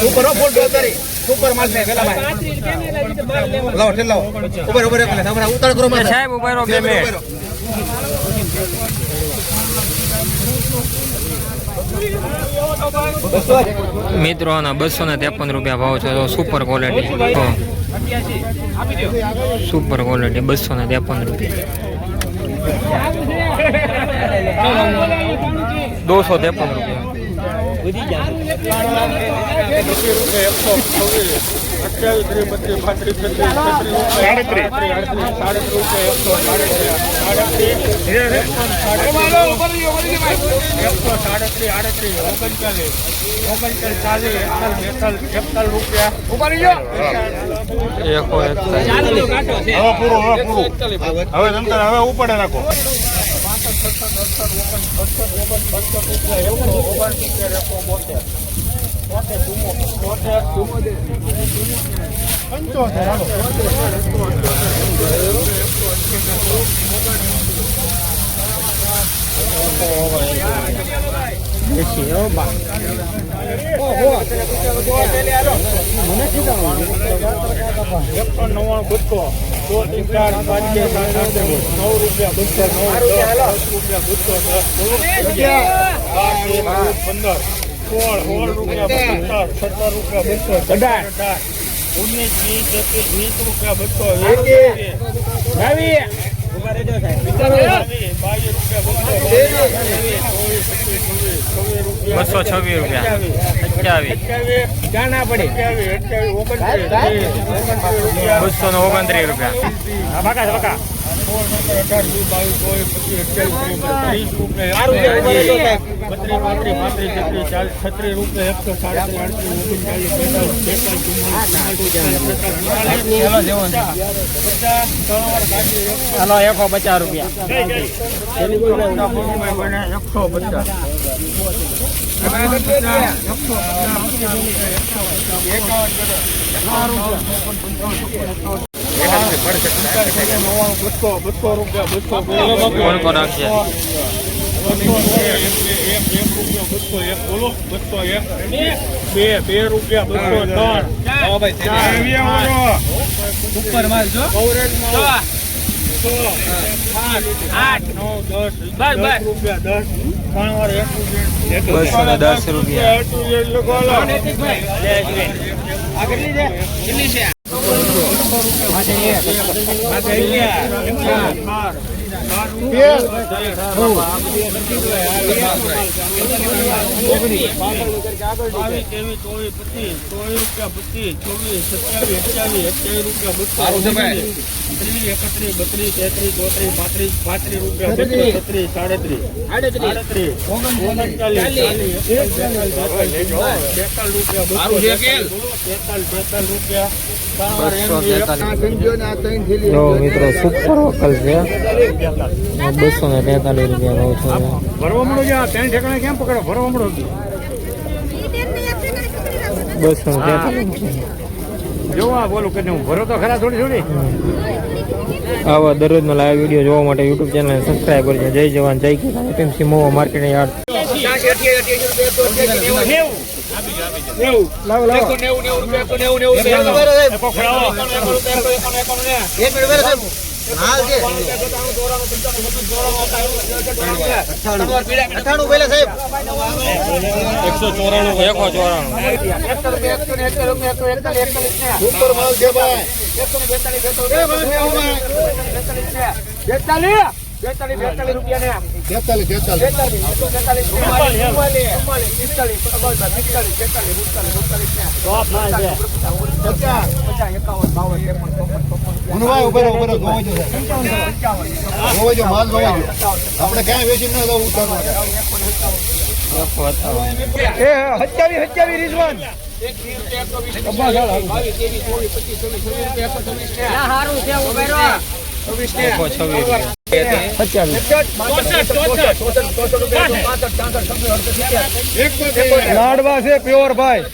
Super dose કરી super માલ છે વેલા ભાઈ. લાવો. ઠેલ લાવો. ઉપર ઉપર એક મિનિટ. હમણાં ઉતાળ કરો માલ સાહેબ ઊભા રહો બે મિનિટ મિત્રો ના બસો ને ત્રેપન રૂપિયા ભાવ છે. સુપર ક્વોલિટી સુપર ક્વોલિટી બસો ને ત્રેપન રૂપિયા. દોસો ત્રેપન રૂપિયા. એકો એકતાલીસ હવે પૂરું હવે પૂરું હવે નંતર હવે ઉપાડે રૂપિયા એકસો નવ્વાણું બસો દો ત્રણ ચાર પાંચ છ સાત આઠ નવ રૂપિયા બસો નવ રૂપિયા બસો પંદર સોળ સોળ રૂપિયા સત્તર સત્તર રૂપિયા બસો અઢાર અઢાર ઉન્નીસ વીસ એકવીસ વીસ રૂપિયા બસો બસો છવ્વીસ અઠ્યાવીસ બસો ને ઓગણત્રીસ રૂપિયા. વીસ બાવીસ ચોવીસ પચીસ અઠ્યાવીસ ત્રીસ રૂપિયા. છત્રીસ રૂપિયા એકસો સાડત્રીસ આડત્રીસ ઓગણચાલીસ પચાસ રૂપિયા એકસો પચાસ બસો બસો રૂપિયા બસો એક બોલો બસો એક બે બે રૂપિયા. બસો ત્રણ ચાર માલ જો બસો ને દસ રૂપિયા એકત્રીસ, બત્રીસ, તેત્રીસ, ચોત્રીસ, પાંત્રીસ, રૂપિયા બસો, છત્રીસ, સાડત્રીસ, આડત્રીસ, રૂપિયા? બેતાલીસ, બેતાલીસ રૂપિયા બસો તેતાલીસ જો મિત્રો સુપર વકલ છે. બસો ને તેતાલીસ રૂપિયા ભાવ છે. ભરવા મળો ત્રણ ઠેકાણે કેમ પકડો ભરવા બસો ને તેતાલીસ જોવા બોલું કે હું ભરો તો ખરા થોડી થોડી? આવા દરરોજનો લાઈવ વીડિયો જોવા માટે યુટ્યુબ ચેનલ સબસ્ક્રાઈબ કરજો. જય જવાન જય કિસાન. APMC Mova market yard. એવું. લાવો લાવો. નેવું નેવું રૂપિયા નેવું નેવું રૂપિયા. એકો એક મિનિટ સાહેબ. એકસો ચોરાણું એકો ચોરાણું. સુપર માલ છે ભાઈ. જોવો જો. આપણે ક્યાંય વેચી ન દઉં ઉતારવા એકો એ હત્યાવી હત્યાવી રીઝવાન. એકો છવ્વીસ રૂપિયા લાડવા છે પ્યોર ભાઈ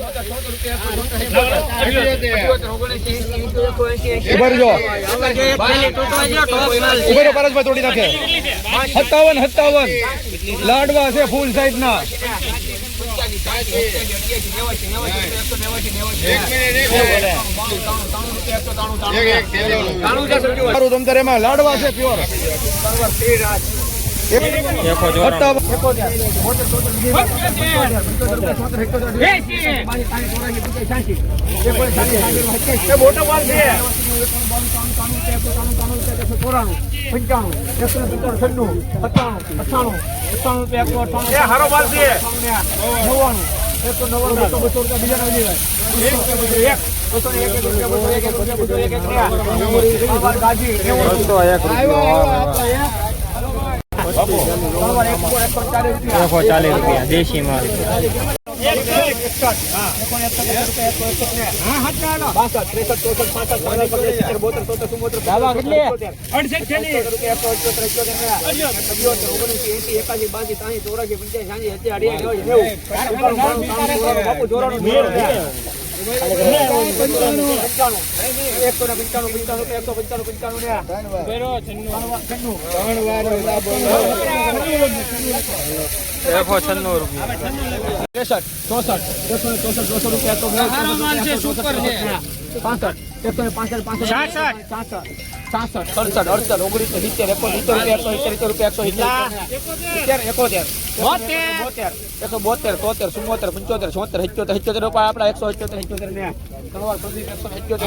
ઉભર તોડી નાખે સત્તાવન સત્તાવન લાડવા છે ફૂલ સાઈઝ ના લાડવા છે પ્યોર મોટો ચોરાણું પંચાણું એકસો સત્તર છન્નું અઠાણું અઠાણું અઠાણું તો એકસો અઠાણું નવ્વાણું એકસો નવ્વાણું બસો બસો રૂપિયા બીજા ના લીધા એક રૂપિયા. દેશી માલ બાજી તાણી ચોરાશી પંચાયત સાંજે અત્યારે બાપુ જોરાનું એકસો છન્નું રૂપિયા ત્રેસઠ ચોસઠ એકસો ને ચોસઠ દોસો રૂપિયા એકસો ને પાસઠ એકસો ને પાસઠ પાસઠ સાસઠ સાસઠ સડસઠ અડસઠ ઓગણીસો સિત્તેર એકસો સિત્તેર રૂપિયા એકસો સિત્તેર રૂપિયા એકસો સિત્તેર એકોતેર બોતેર. એકસો બોતેર તોતેર ચુમ્મોતેર પંચોતેર છોતેર સિત્યોતેર સિત્યોતેર રૂપિયા આપણા એકસો સિત્યોતેર સિત્યોતેર ને એકસો સિત્યોતેર